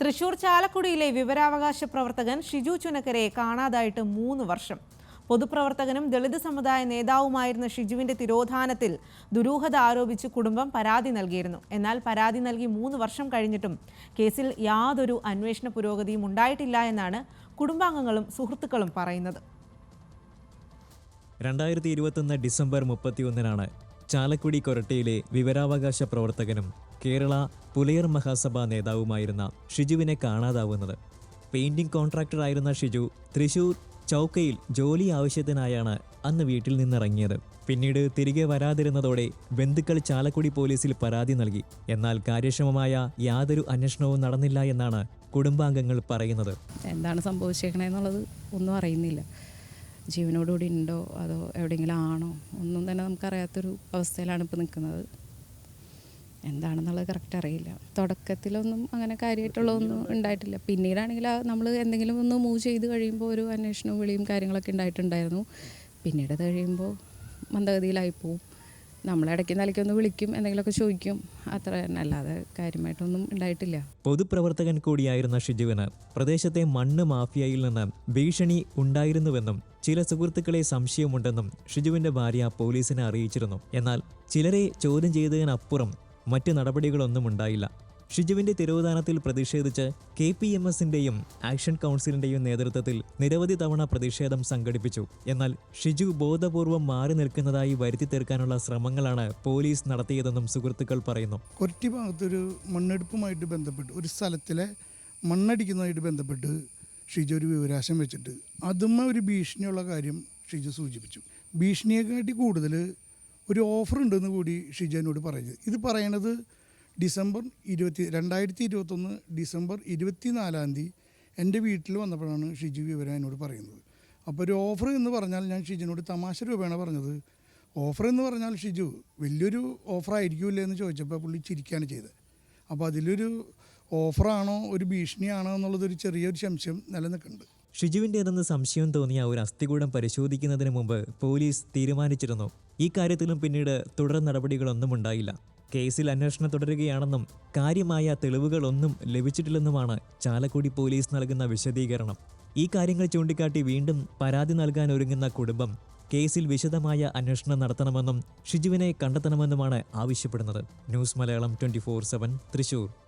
തൃശൂർ ചാലക്കുടിയിലെ വിവരാവകാശ പ്രവർത്തകൻ ഷിജു ചുനക്കരയെ കാണാതായിട്ട് മൂന്ന് വർഷം. പൊതുപ്രവർത്തകനും ദളിത് സമുദായ നേതാവുമായിരുന്ന ഷിജുവിന്റെ തിരോധാനത്തിൽ ദുരൂഹത ആരോപിച്ച് കുടുംബം പരാതി നൽകിയിരുന്നു. എന്നാൽ പരാതി നൽകി മൂന്ന് വർഷം കഴിഞ്ഞിട്ടും കേസിൽ യാതൊരു അന്വേഷണ പുരോഗതിയും ഉണ്ടായിട്ടില്ല എന്നാണ് കുടുംബാംഗങ്ങളും സുഹൃത്തുക്കളും പറയുന്നത്. രണ്ടായിരത്തി ഇരുപത്തൊന്ന് ഡിസംബർ മുപ്പത്തിയൊന്നിനാണ് ചാലക്കുടി കൊരട്ടയിലെ വിവരാവകാശ പ്രവർത്തകനും കേരള പുലയർ മഹാസഭാ നേതാവുമായിരുന്ന ഷിജുവിനെ കാണാതാവുന്നത്. പെയിന്റിംഗ് കോൺട്രാക്ടറായിരുന്ന ഷിജു തൃശൂർ ചൗക്കയിൽ ജോലി ആവശ്യത്തിനായാണ് അന്ന് വീട്ടിൽ നിന്നിറങ്ങിയത്. പിന്നീട് തിരികെ വരാതിരുന്നതോടെ ബന്ധുക്കൾ ചാലക്കുടി പോലീസിൽ പരാതി നൽകി. എന്നാൽ കാര്യക്ഷമമായ യാതൊരു അന്വേഷണവും നടന്നില്ല എന്നാണ് കുടുംബാംഗങ്ങൾ പറയുന്നത്. എന്താണ് സംഭവിച്ചേക്കണേന്നുള്ളത് ഒന്നും അറിയുന്നില്ല. ജീവനോടുകൂടി ഉണ്ടോ? അതോ എവിടെയെങ്കിലും ആണോ? ഒന്നും തന്നെ നമുക്കറിയാത്തൊരു അവസ്ഥയിലാണ് ഇപ്പോൾ നിൽക്കുന്നത്. എന്താണെന്നുള്ളത് കറക്റ്റ് അറിയില്ല. തുടക്കത്തിലൊന്നും അങ്ങനെ കാര്യമായിട്ടുള്ളതൊന്നും ഉണ്ടായിട്ടില്ല. പിന്നീടാണെങ്കിൽ നമ്മൾ എന്തെങ്കിലും ഒന്ന് മൂവ് ചെയ്ത് കഴിയുമ്പോൾ ഒരു അന്വേഷണവും വിളിയും കാര്യങ്ങളൊക്കെ ഉണ്ടായിട്ടുണ്ടായിരുന്നു. പിന്നീട് കഴിയുമ്പോൾ മന്ദഗതിയിലായി പോവും. നമ്മളിടയ്ക്ക് നിലയ്ക്കൊന്ന് വിളിക്കും എന്തെങ്കിലുമൊക്കെ ചോദിക്കും. അത്ര തന്നെ. അല്ലാതെ കാര്യമായിട്ടൊന്നും ഉണ്ടായിട്ടില്ല. പൊതുപ്രവർത്തകൻ കൂടിയായിരുന്ന ഷിജുവിന് പ്രദേശത്തെ മണ്ണ് മാഫിയയിൽ നിന്ന് ഭീഷണി ഉണ്ടായിരുന്നുവെന്നും ചില സുഹൃത്തുക്കളെ സംശയമുണ്ടെന്നും ഷിജുവിന്റെ ഭാര്യ പോലീസിനെ അറിയിച്ചിരുന്നു. എന്നാൽ ചിലരെ ചോദ്യം ചെയ്തതിനപ്പുറം മറ്റ് നടപടികളൊന്നും ഉണ്ടായില്ല. ഷിജുവിന്റെ തിരോധാനത്തിൽ പ്രതിഷേധിച്ച് കെ പി എം എസിന്റെയും ആക്ഷൻ കൗൺസിലിന്റെയും നേതൃത്വത്തിൽ നിരവധി തവണ പ്രതിഷേധം സംഘടിപ്പിച്ചു. എന്നാൽ ഷിജു ബോധപൂർവം മാറി നിൽക്കുന്നതായി വരുത്തി തീർക്കാനുള്ള ശ്രമങ്ങളാണ് പോലീസ് നടത്തിയതെന്നും സുഹൃത്തുക്കൾ പറയുന്നു. കൊരട്ടി ഭാഗത്തൊരു മണ്ണെടുപ്പുമായിട്ട് ബന്ധപ്പെട്ട് ഒരു സ്ഥലത്തിലെ മണ്ണടിക്കുന്നതായിട്ട് ബന്ധപ്പെട്ട് ഷിജു ഒരു വിവരാശം വെച്ചിട്ട് അതും ഒരു ഭീഷണിയുള്ള കാര്യം ഷിജു സൂചിപ്പിച്ചു. ഭീഷണിയെക്കാട്ടി കൂടുതൽ ഒരു ഓഫർ ഉണ്ടെന്ന് കൂടി ഷിജു എന്നോട് പറയുന്നത്. ഇത് പറയണത് ഡിസംബർ ഇരുപത്തി രണ്ടായിരത്തി ഇരുപത്തൊന്ന് ഡിസംബർ ഇരുപത്തി നാലാം തീയതി എന്റെ വീട്ടിൽ വന്നപ്പോഴാണ് ഷിജു വിവരം എന്നോട് പറയുന്നത്. അപ്പോൾ ഒരു ഓഫർ എന്ന് പറഞ്ഞാൽ ഞാൻ ഷിജുവിനോട് തമാശ രൂപേണ പറഞ്ഞത്. ഓഫർ എന്ന് പറഞ്ഞാൽ ഷിജു വലിയൊരു ഓഫർ ആയിരിക്കില്ലേ എന്ന് ചോദിച്ചപ്പോൾ പുള്ളി ചിരിക്കുകയാണ് ചെയ്തത്. അപ്പോൾ അതിലൊരു ഓഫറാണോ ഒരു ഭീഷണിയാണോ എന്നുള്ളതൊരു ചെറിയൊരു സംശയം നിലനിൽക്കുന്നുണ്ട്. ഷിജുവിന്റേതെന്ന് സംശയം തോന്നിയ ഒരു അസ്ഥികൂടം പരിശോധിക്കുന്നതിന് മുമ്പ് പോലീസ് തീരുമാനിച്ചിരുന്നു. ഈ കാര്യത്തിലും പിന്നീട് തുടർ നടപടികളൊന്നും ഉണ്ടായില്ല. കേസിൽ അന്വേഷണം തുടരുകയാണെന്നും കാര്യമായ തെളിവുകളൊന്നും ലഭിച്ചിട്ടില്ലെന്നുമാണ് ചാലക്കുടി പോലീസ് നൽകുന്ന വിശദീകരണം. ഈ കാര്യങ്ങൾ ചൂണ്ടിക്കാട്ടി വീണ്ടും പരാതി നൽകാൻ ഒരുങ്ങുന്ന കുടുംബം കേസിൽ വിശദമായ അന്വേഷണം നടത്തണമെന്നും ഷിജുവിനെ കണ്ടെത്തണമെന്നുമാണ് ആവശ്യപ്പെടുന്നത്. News Malayalam twenty Thrissur.